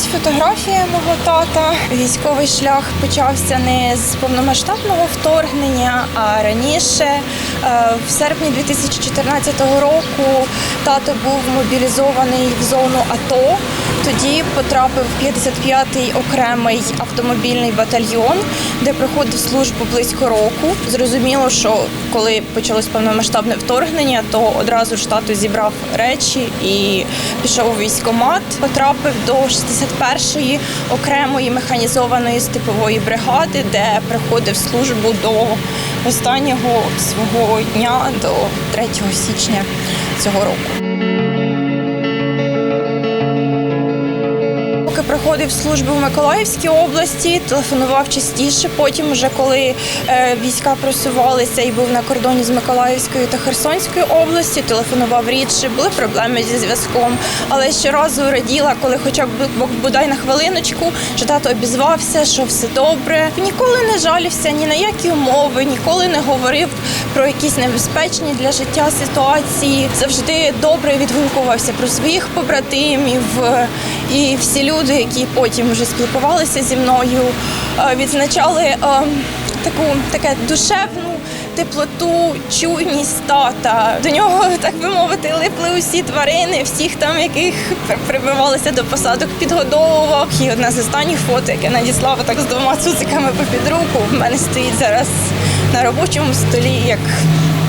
Ось фотографія мого тата. Військовий шлях почався не з повномасштабного вторгнення, а раніше. Е, В серпні 2014 року тато був мобілізований в зону АТО. Тоді потрапив 55-й окремий автомобільний батальйон, де проходив службу близько року. Зрозуміло, що коли почалось повномасштабне вторгнення, то одразу ж тато зібрав речі і пішов у військкомат. Потрапив до 61-ї окремої механізованої степової бригади, де приходив службу до останнього свого дня, до 3 січня цього року. Проходив службу в Миколаївській області, телефонував частіше. Потім, вже коли е, війська просувалися і був на кордоні з Миколаївською та Херсонською області, телефонував рідше, були проблеми зі зв'язком. Але щоразу раділа, коли хоча б бодай на хвилиночку, що тато обізвався, що все добре. Ніколи не жалівся ні на які умови, ніколи не говорив про якісь небезпечні для життя ситуації. Завжди добре відгукувався про своїх побратимів. Е, І всі люди, які потім вже спілкувалися зі мною, е, відзначали е, таку таке душевну. Теплоту, чуйність тата. До нього, так би мовити, липли усі тварини, всіх там, яких прибивалися до посадок, підгодовував. І одне з останніх фото, яке надіслав так з двома цуциками попід руку, в мене стоїть зараз на робочому столі як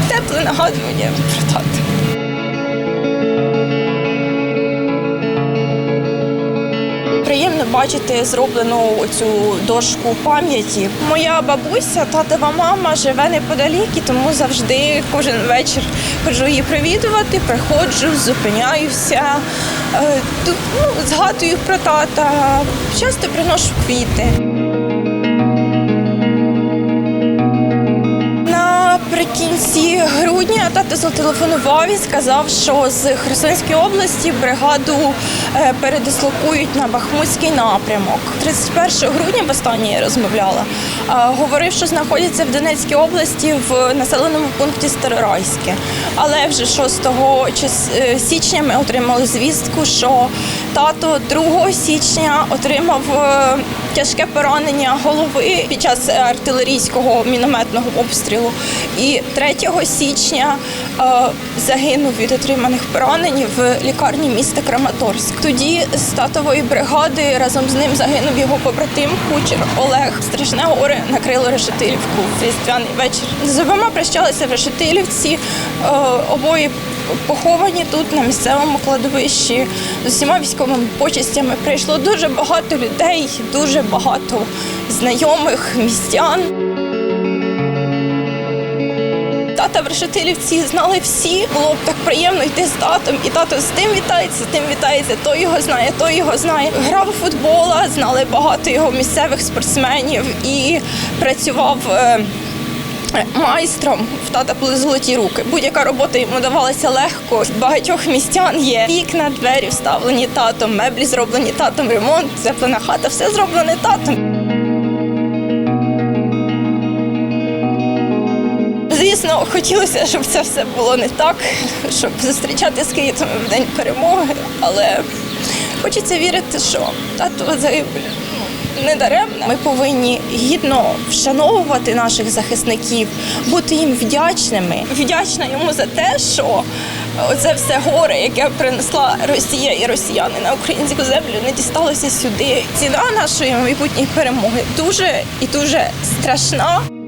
тепле нагадування про тата. Приємно бачити зроблену цю дошку пам'яті. Моя бабуся, татова мама, живе неподалік, і тому завжди кожен вечір ходжу її привідувати, приходжу, зупиняюся, е, ну, згадую про тата, часто приношу квіти. Наприкінці грудня тато зателефонував і сказав, що з Херсонської області бригаду е, передислокують на Бахмутський напрямок. 31 грудня, востаннє я розмовляла, говорив, що знаходяться в Донецькій області в населеному пункті Старорайське. Але вже 6 е, січня ми отримали звістку, що тато 2 січня отримав е, тяжке поранення голови під час артилерійського мінометного обстрілу. І 3 січня е, загинув від отриманих поранень в лікарні міста Краматорськ. Тоді з татової бригади разом з ним загинув його побратим кучер Олег. Страшне горе накрило Решетилівку в різдвяний вечір. З обома прощалися в Решетилівці. Е, обоє поховані тут на місцевому кладовищі з усіма військовими почестями. Прийшло дуже багато людей, дуже багато знайомих містян. Тата в Решетилівці знали всі. Було б так приємно йти з татом, і тато з тим вітається, з тим вітається. Той його знає, той його знає. Грав у футбола, знали багато його місцевих спортсменів і працював. Майстром в тата були золоті руки. Будь-яка робота йому давалася легко. В багатьох містян є вікна, двері вставлені татом, меблі зроблені татом, ремонт, теплена хата, все зроблене татом. Звісно, хотілося, щоб це все було не так, щоб зустрічати з київцями в день перемоги, але хочеться вірити, що татова загибель ну, не даремна. Ми повинні гідно вшановувати наших захисників, бути їм вдячними. Вдячна йому за те, що це все горе, яке принесла Росія і росіяни на українську землю, не дісталося сюди. Ціна нашої майбутньої перемоги дуже і дуже страшна.